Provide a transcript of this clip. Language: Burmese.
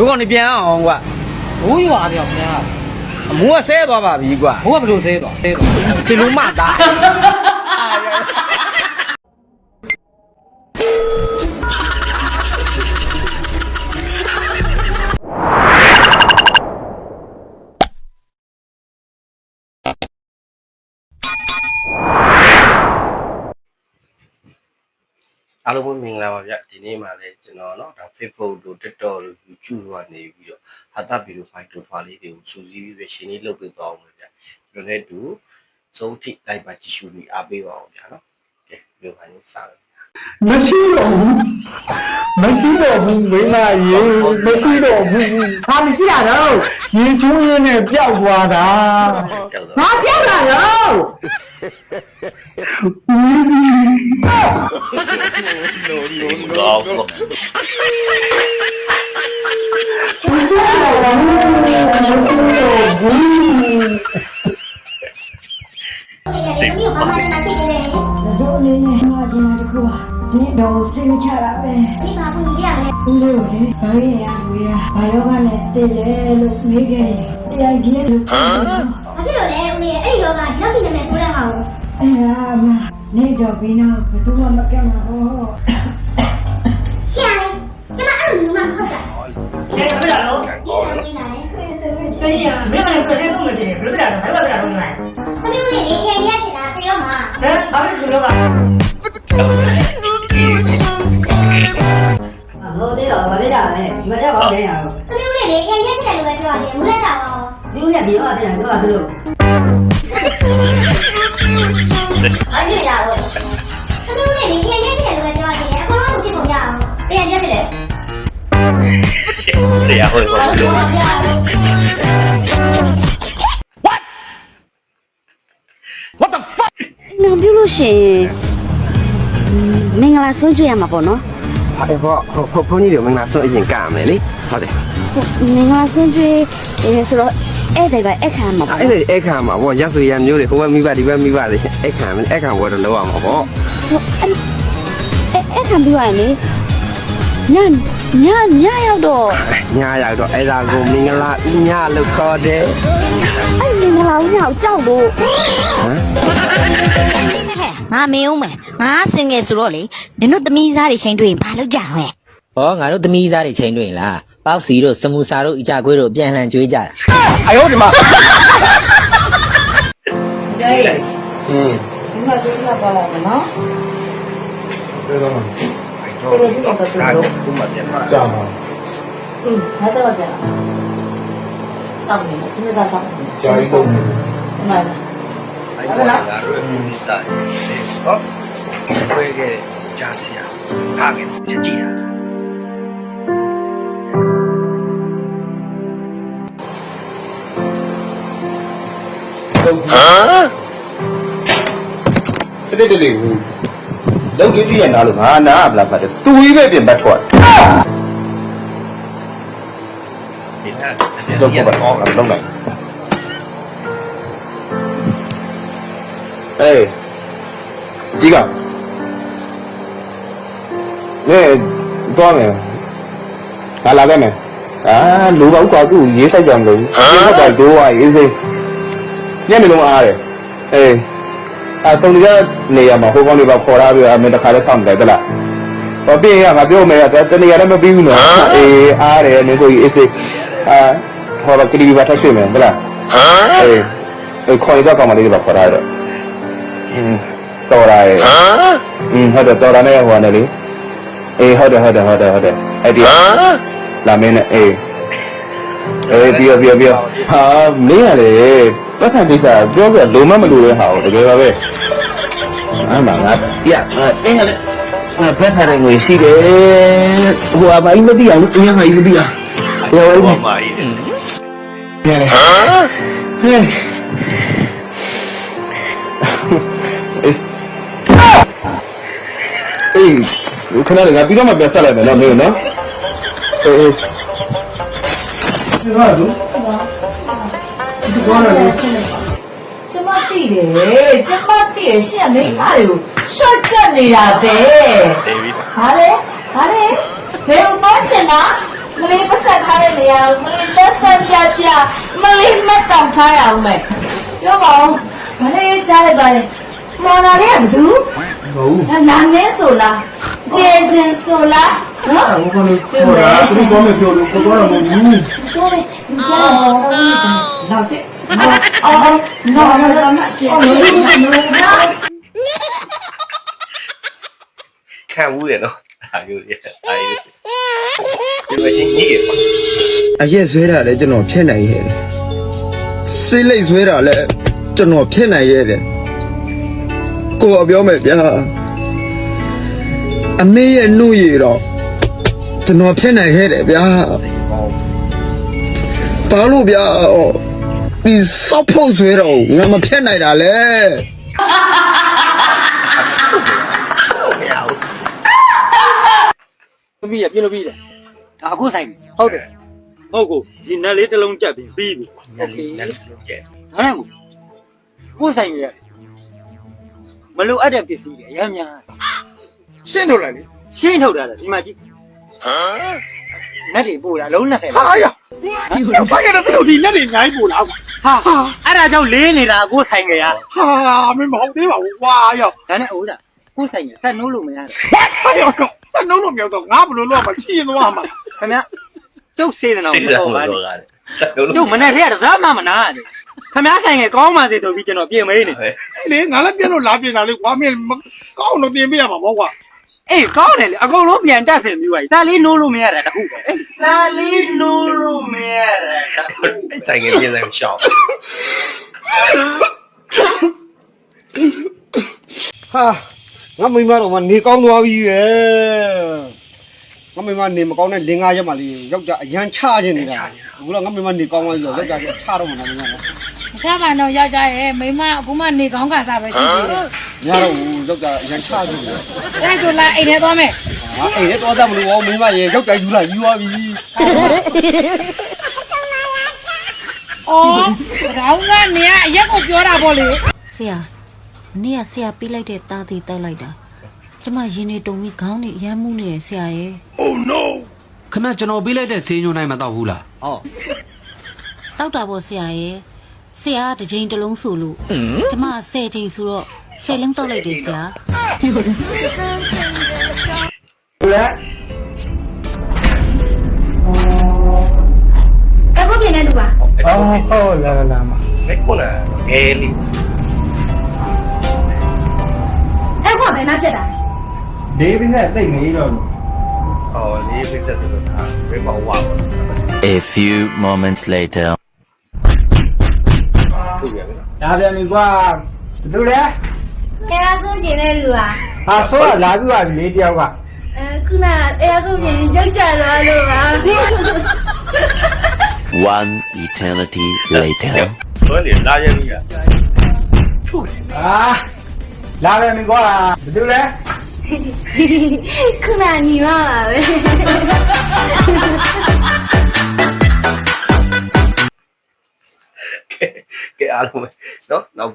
တို့ကောင်နေပြန်အောင်ကွာဘူးရွာပြောင်များအမိုးကဆဲသွားပါပြီကွာဘိုးကဘယ်လိုဆဲတော့ဆဲတော့ဒီလိုမှသား အားလုံးပဲမင်္ဂလာပါဗျဒီနေ့မှလည်းကျွန်တော်เนาะဒါ Facebook တို့ TikTok တို့ YouTube တို့ကနေပြီးတော့ဟာတာဗီဒီယိုဖိုင်တို့ထွာလေးတွေကိုစူးစီးပြီးပဲရှင်းလေးလုပ်ပေးသွားအောင်ဗျကျွန်တော်လည်းတူစုံထိလိုက်ပါကြည့်ရှုပြီးအားပေးပါအောင်ဗျာเนาะကဲဗီဒီယိုဖိုင်လေးစပါ မရှိတော့ဘူးမရှိတော့ဘူးမင်းမရေမရှိတော့ဘူး ဘာမရှိတာတော့ ရေချိုးရင်းနဲ့ပျောက်သွားတာ ကြောက်တော့ ဘာပြောက်တာတော့ ဦးစီးကောင်းကောစိတ်ဘာမှမရှိသေးတယ်ဇိုးလေးနဲ့မှာကျင်တခုပါဒီတော့စိတ်ချတာပဲဒီမှာ အဲ့ဒါမှနေတော့ဘင်းတော့ဘယ်သူမှမကမ်းပါဘူးရှာတယ်ကျမအဲ့လိုမျိုးမှမဟုတ်တာဘယ်လိုလဲတော့ဒီလိုလေးလာတယ်ဘယ်ရမင်းကလည်းပြည့်စုံနေတယ်ဘယ်လိုလဲဘယ်လိုလဲတော့လဲသမီးဦးလေးလေးခင်ရက်နေတာတေရောမှာဟမ်ဘာလို့လဲကလို့တဲ့တော့ဘာလဲကြာလဲဒီမှာကြောက်ပါလဲရအောင်သမီးဦးလေးလေးခင်ရက်နေတယ်လို့ပဲပြောရတယ်မူလက်တာတော့ဒီဦးကဒီရောပြန်တော့သူတို့ အဲ့ဒီလာတော့သမီးဦးလေးလေးခင်ရက်နေတယ်လို့ပဲပြောရတယ်အကုန်လုံးဖြစ်ကုန်ရအောင်ပြန်ရက်နေတယ်ဆရာဟိုဟိုလို့နော်ပြုလို့ရှိရင်မင်္ဂလာဆွမ်းကြွရမှာပေါ့နော် အဲ့တော့ဟိုဖုန်းကြီးတွေမင်္ဂလာဆုံးအရင်ကမယ်လေဟုတ်တယ်ဟုတ်မင်္ဂလာဆွမ်းကြွအဲဆိုတော့အဲ့ဒါကအဲ့ခံမှာပေါ့အဲ့ဒီအခါမှာဗောရက်ဆိုရမျိုးတွေဟိုဘက်မိဘဒီဘက်မိဘတွေအခါမအခါဝယ်တော့လောက်အောင်ဗောဟုတ်အဲ့အဲ့အဲ့ခံပြီးရရင်လေညညညရောက်တော့ညာရောက်တော့အဲ့ဒါကိုမင်္ဂလာညလို့ခေါ်တယ်အဲ့မင်္ဂလာဦးညကိုကြောက်လို့ဟဲ့ ငါမင်းဦးမယ်ငါစင်ငယ်ဆိုတော့လေနင်တို့သမီးစားတွေချင်းတွေ့ရင်ဘာလုပ်ကြလဲ ဟောငါတို့သမီးသားတွေချိန်တွေ့လားပေါက်စီတို့စမူစာတို့အကြကွေးတို့ပြန်လှန်ကြွေးကြတာ အယောဒီမှာ ကြိုက်တယ် อืม ဒီမှာသူကပါလာမယ်နော် ဒါတော့ခုမှပြန်လာ ကြာမှာ อืมငါတော့ပြန်လာစောင့်နေတယ်ဒီနေ့သာစောင့်နေ ကြာကြီးပုံနေ တယ်မှန်လား အဲ့တော့ငါ တို့ဒီစားတယ်ဟောဝယ်ခဲ့ကြားစီယာဟာကကြည့်ရတိတိလေးဘူးလုံးလေးပြည့်ရနာလို့ငါနာဗလာဖတ်တယ်သူကြီးပဲပြင်ပတ်ထွက်ဒီနေ့လုံးပေါ့တော့လုံးလိုက် အေးကြီးကနေတော့မယ်ဟာလာခဲ့မယ်အာလူပေါက်ကွာသူရေးဆိုင်ကြံလို့ဟုတ်ပါတော့ဝါရေးစိညနေလုံးအားတယ်အေးအဆုံးရနေရမှာဟိုကောင်းလေးပါခေါ်ရပြီးအမင်းတခါလဲစောင့်တယ်တလားဘာပြင်းရငါပြောမယ်တနေရာလည်းမပြီးဘူးနော်အေးအားတယ်နေကိုကြီးအေးစိအာဟောပါကလေးပါထပ်ရွှေ့မယ်တလားအေးအေးခေါ်ရတော့ကောင်းမလေးပါခေါ်ရတော့อืม တော်ရရဲ့อืมဟုတ်တယ်တော်ရနဲ့ဟိုကနေလေအေးဟုတ်တယ်ဟုတ်တယ်ဟုတ်တယ်ဟုတ်တယ်အဲ့ဒီလာမင်းနဲ့အေးအေးပြောပြောပြောဟာမင်းရတယ်ပတ်စံကိစ္စပြောဆိုလုံးမမလို့တဲ့ဟာကိုတကယ်ပါပဲအမှငါပြအင်းလေငါဘက်ထားတဲ့ငွေရှိတယ်ဟိုအဘာကြီးမသိအောင်အရင်ကကြီးမသိအောင်ဟိုဝိုင်းမာကြီးတယ်ပြန်လေဟဲ့ is အေးခဏလေးငါပြီးတော့မှပြန်ဆက်လိုက်မယ်နော်မင်းနော်အေးအေးဒီမှာလူဒီကောနာလေးကျမသိတယ်ကျမသိတယ်ရှင့်မိန်းမတွေကိုရှော့ကတ်နေတာပဲတေးပြီးဟာလေဟာလေဘယ်လိုမှချင်တာမလေးပတ်ဆက်ထားတဲ့ရအောင်မလေးဆက်ဆက်ပြပြမလေးမတ်တောင်ထားရအောင်မယ်ပြောပါဦးမလေးကြားလိုက်ပါလေ မော်လာလေးကဘယ်သူဟုတ်နာမည်ဆိုလားကျေစင်ဆိုလားနော်အဲ့ဘာလို့ခေါ်တာသူတို့မပြောလို့ခေါ်တော့မဟုတ်ဘူးကျော်လေကျော်လောက်တဲ့အော်အော်နော်နော်နော်အော်နော်ခံဘူးတယ်နော်အားမျိုးရဲ့အားမျိုးဒီမချင်းကြီးရပါအရက်ဆွဲတာလည်းကျွန်တော်ဖြစ်နိုင်ရဲ့တယ်စိတ်လိတ်ဆွဲတာလည်းကျွန်တော်ဖြစ်နိုင်ရဲ့တယ် ကိုယ်ကပြောမယ်ဗျာအမေရဲ့နှုတ်ရည်တော့ကျွန်တော်ဖြစ်နိုင်ခဲ့တယ်ဗျာဘာလို့ဗျာဒီစောက်ဖို့ဆွဲတော့ငါမဖြစ်နိုင်တာလေပြီးရပြင်းလို့ပြီးတယ်ဒါအခုဆိုင်ပြီဟုတ်တယ်ဟုတ်ကိုဒီနက်လေးတစ်လုံးကြက်ပြီးပြီးပြီနည်းနည်းလုံးကျဲဒါနဲ့ကိုကိုယ်ဆိုင်ရ မလိုအပ်တဲ့ပစ္စည်းတွေအများများရှင်းထုတ်လိုက်လေရှင်းထုတ်တာလေဒီမှာကြည့်ဟမ်နက်တွေပို့တာလုံး20ဟာရဆိုင်ရတဲ့သူဒီနဲ့နေအများကြီးပို့လာကွာဟာအဲ့ဒါကြောင့်လေးနေတာကိုယ်ဆိုင်ရရဟာမင်းမဟုတ်သေးပါဘူးကွာရောဒါနဲ့အိုးတာကိုယ်ဆိုင်ရဆက်နိုးလို့မရတယ်ဟာရောတော့စနှုံးလို့မြောက်တော့ငါဘယ်လိုလုပ်မှချီသွားမှာခင်ဗျကျုပ်စေးတယ်တော့စိမတ်ဓာတ်ဟုတ်မပါတော်ဘူးကားတယ်ဆက်လုံးကျုပ်မနဲ့ထဲရတာမှမနာရတယ် ခင်ဗျဆိုင်ရကောင်းပါစေဆိုပြီးကျွန်တော်ပြင်မေးနေပဲလေငါလည်းပြလို့လာပြင်တာလေကွာမင်းကောင်းတော့ပြင်ပြရမှာပေါ့ကွာအေးကောင်းတယ်လေအကုန်လုံးပြန်တက်ဆင်ပြီးပါပြီဒါလေးနိုးလို့မရတာတခုပဲဒါလေးနိုးလို့မရတာတခုဆိုင်ငယ်ပြင်ဆိုင်ရှောင်းဟာငါမိမတော့မနေကောင်းသွားပြီရဲ့ငါမိမနေမကောင်းတဲ့လင်္ကာရက်မှလေးယောက်ျားအရန်ချခြင်းနေတာအခုတော့ငါမိမနေကောင်းသွားပြီဆိုယောက်ျားချတော့မှာနော်မိမနော် မချပါတော့ယောက်ျားရဲ့မိန်းမအခုမှနေကောင်းကစားပဲရှိသေးတယ်ညတော့ယောက်ျားအရန်ချခြင်းနေတာအဲ့ဒါဆိုလာအိမ်ထဲသွားမယ်ဟာအိမ်ထဲသွားတတ်မလို့ဟောမိမရေယောက်ျားယူလာယူသွားပြီအော်ခေါင်းကနေကအရက်ကိုပြောတာပေါ့လေဆရာနေ့ကဆရာပေးလိုက်တဲ့သားသေးတောက်လိုက်တာကျမရင်နေတုံပြီးခေါင်းနေအရမ်းမှုနေတယ်ဆရာရဲ့ခမကျွန်တော်ပေးလိုက်တဲ့ဈေးညွှန်းတိုင်းမတော့ဘူးလားဟောတောက်တာပေါ့ဆရာရဲ့ ဆရာကတစ်ချိန်တစ်လုံးဆိုလို့ကျမဆယ်ချိန်ဆိုတော့ဆယ်လုံးတောက်လိုက်တယ်ဆရာအခုပြင်နေတူပါဟုတ်ဟုတ်လာလာမဘယ်ခုနကဲလီအခုကဘယ်နာဖြစ်တာဒေးဗစ်နဲ့တိတ်မေးတော့ဟောလေးပြတ်ဆိုတာဘယ်မှာဝါပါ A few moments later ထုတ်ရမယ်ဒါပြန်ပြီကွာဘယ်သူလဲအဲအခုပြင်နေတူပါဟာဆိုးကလာပြီးပါပြီလေးတယောက်ကအဲခုနအဲအခုပြင်ရုပ်ကြသွားလို့ပါ one eternity later ဘယ်လေလာရလို့ရဟာလာပြန်ပြီကွာဘယ်သူလဲ ခုနညီမပါပဲ ကဲအားလုံးနော်နောက်